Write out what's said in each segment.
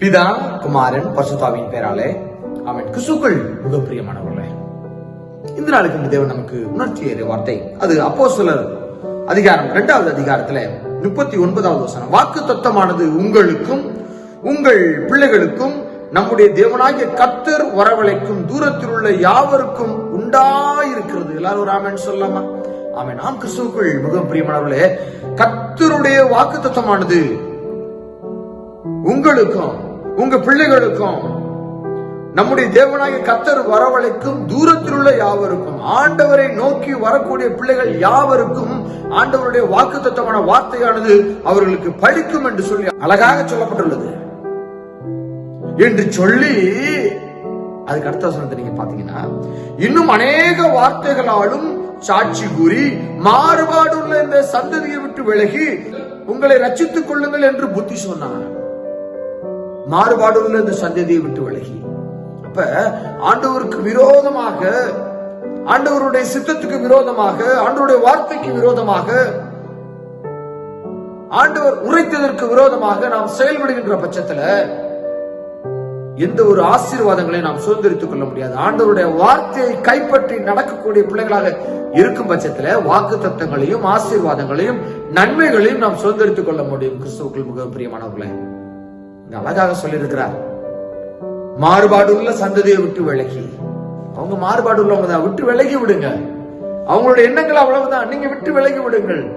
பிதா குமாரன் பசுதாவின் பேராலே. அவன் கிறிஸ்துக்குள் மிக பிரியமானவர்களே இந்த நாளுக்கு இந்த தேவன் நமக்கு உணர்த்திய வார்த்தை. அது அப்போ அதிகாரம் இரண்டாவது அதிகாரத்துல முப்பத்தி ஒன்பதாவது வசனம். வாக்கு தத்தமானது உங்களுக்கும் உங்கள் பிள்ளைகளுக்கும் நம்முடைய தேவனாகிய கத்தர் வரவழைக்கும் தூரத்தில் உள்ள யாவருக்கும் உண்டாயிருக்கிறது. எல்லாரும் ஒரு ஆமன் சொல்லாமா ஆமன். நாம் கிறிஸ்துவுக்குள் மிகவும் பிரியமானவர்களே கத்தருடைய வாக்கு தத்தமானது உங்களுக்கும் உங்க பிள்ளைகளுக்கும் நம்முடைய தேவனாகிய கத்தர் வரவழைக்கும் தூரத்தில் உள்ள யாவருக்கும் ஆண்டவரை நோக்கி வரக்கூடிய பிள்ளைகள் யாவருக்கும் ஆண்டவருடைய வாக்குத்தத்தமான வார்த்தையானது அவர்களுக்கு பழிக்கும் என்று சொல்லி அழகாக சொல்லப்பட்டுள்ளது. என்று சொல்லி அதுக்கு அடுத்த வசனத்தை நீங்க பாத்தீங்கன்னா இன்னும் அநேக வார்த்தைகளாலும் சாட்சி கூறி மாறுபாடுள்ள இந்த சந்ததியை விட்டு விலகி உங்களை ரச்சித்துக் கொள்ளுங்கள் என்று புத்தி சொன்னார். மாறுபாடுள்ள இந்த சந்ததியை விட்டு விலகி. அப்ப ஆண்டவருக்கு விரோதமாக ஆண்டவருடைய சித்தத்துக்கு விரோதமாக ஆண்டவருடைய வார்த்தைக்கு விரோதமாக ஆண்டவர் உரைத்ததற்கு விரோதமாக நாம் செயல்படுகின்ற பட்சத்துல எந்த ஒரு ஆசீர்வாதங்களையும் நாம் சுதந்திரித்துக் கொள்ள முடியாது. ஆண்டவருடைய வார்த்தையை கைப்பற்றி நடக்கக்கூடிய பிள்ளைகளாக இருக்கும் பட்சத்துல வாக்கு தத்தங்களையும் ஆசீர்வாதங்களையும் நன்மைகளையும் நாம் சுதந்திரித்துக் கொள்ள முடியும். கிறிஸ்துவுக்குள் மிக பிரியமானவர்களே அழகாக சொல்லியிருக்கிறார். மாறுபாடு உள்ள சந்ததியை விட்டு விலகி. அவங்க மாறுபாடு உள்ளவங்க தான் விட்டு விலகி விடுங்க. அவங்களோட எண்ணங்கள் அவ்வளவுதான். நீங்க விட்டு விலகி விடுங்கள்.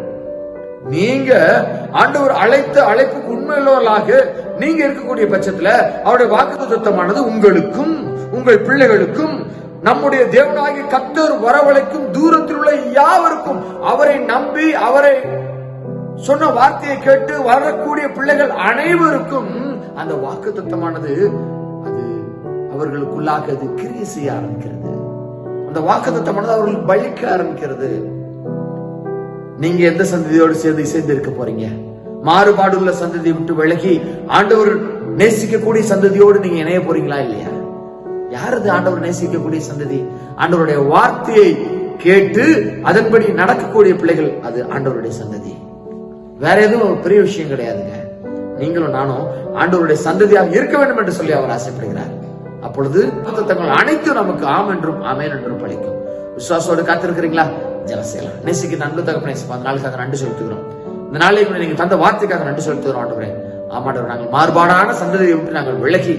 நீங்க ஆண்டவர் அழைத்த அழைப்புக்கு உண்மையுள்ளவர்களாக நீங்க இருக்கக்கூடிய பட்சத்துல அவருடைய வாக்கு தத்தமானது உங்களுக்கும் உங்கள் பிள்ளைகளுக்கும் நம்முடைய தேவனாகிய கத்தர் வரவழைக்கும் தூரத்தில் உள்ள யாவருக்கும் அவரை நம்பி அவரை சொன்ன வார்த்தையை கேட்டு வரக்கூடிய பிள்ளைகள் அனைவருக்கும் அந்த வாக்கு தத்தமானது அது அவர்களுக்குள்ளாக அது கிரியை செய்ய ஆரம்பிக்கிறது. அந்த வாக்கு தத்தமானது அவர்களுக்கு பலிக்க ஆரம்பிக்கிறது. நீங்க எந்த சந்ததியோடு சேர்ந்து சேர்ந்து இருக்க போறீங்க? மாறுபாடுள்ள சந்ததியை விட்டு விலகி ஆண்டவர் நேசிக்கக்கூடிய சந்ததியோடு நீங்க இணைய போறீங்களா இல்லையா? யாரது ஆண்டவர் நேசிக்கக்கூடிய சந்ததி? ஆண்டவருடைய வார்த்தையை கேட்டு அதன்படி நடக்கக்கூடிய பிள்ளைகள் அது ஆண்டவருடைய சந்ததி. வேற எதுவும் பெரிய விஷயம் கிடையாதுங்க. நீங்களும் நானும் ஆண்டவருடைய சந்ததியாக இருக்க வேண்டும் என்று சொல்லி அவர் ஆசைப்படுகிறார். அப்பொழுது தங்கள் அனைத்தும் நமக்கு ஆம் என்றும் ஆமேன் என்றும் பழிக்கும். விசுவாசோடு காத்திருக்கிறீங்களா? ஜெபம் நேசிக்கு நன்கு தகப்பனே அந்த நாளுக்காக நன்றி செலுத்துகிறோம். இந்த நாளை நீங்க தந்த வார்த்தைக்காக நன்றி செலுத்துகிறோம் ஆண்டவரே. ஆமாண்டவர் நாங்கள் மாறுபாடான சந்ததியை விட்டு நாங்கள் விலகி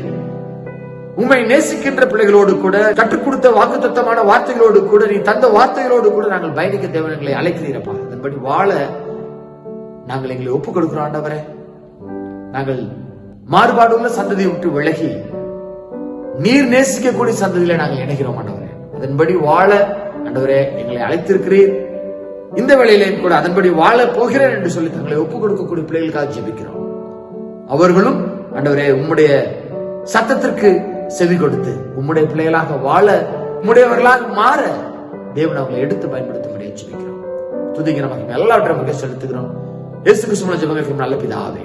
உண்மை நேசிக்கின்ற பிள்ளைகளோடு கூட கற்றுக் கொடுத்த வாக்குத்தத்தமான வார்த்தைகளோடு கூட நீ தந்த வார்த்தைகளோடு கூட நாங்கள் பயணிக்க தேவனங்களை அழைக்கிறீரப்பா அதன்படி வாழ நாங்கள் எங்களை ஒப்புக் கொடுக்கிறோம் ஆண்டவரே. நாங்கள் மாறுபாடுள்ள சந்ததியை விட்டு விலகி நீர் நேசிக்கக்கூடிய சந்ததியில நாங்கள் இணைகிறோம் ஆண்டவரே. அதன்படி வாழ ஆண்டவரே எங்களை அழைத்திருக்கிறீர். இந்த வேளையிலையும் கூட அதன்படி வாழ போகிறேன் என்று சொல்லி தங்களை ஒப்புக் கொடுக்கக்கூடிய பிள்ளைகளுக்காக ஜெபிக்கிறோம். அவர்களும் ஆண்டவரே உம்முடைய சத்தத்திற்கு செவி கொடுத்து உம்முடைய பிள்ளைகளாக வாழ உம்முடையவர்களாக மாற தேவன் அவங்களை எடுத்து பயன்படுத்த முடியும் ஜெபிக்கிறோம். துதிக்க நமக்கு செலுத்துகிறோம் இயேசு கிறிஸ்துவின் ஜெபங்களுக்கு நல்ல பிதாவே.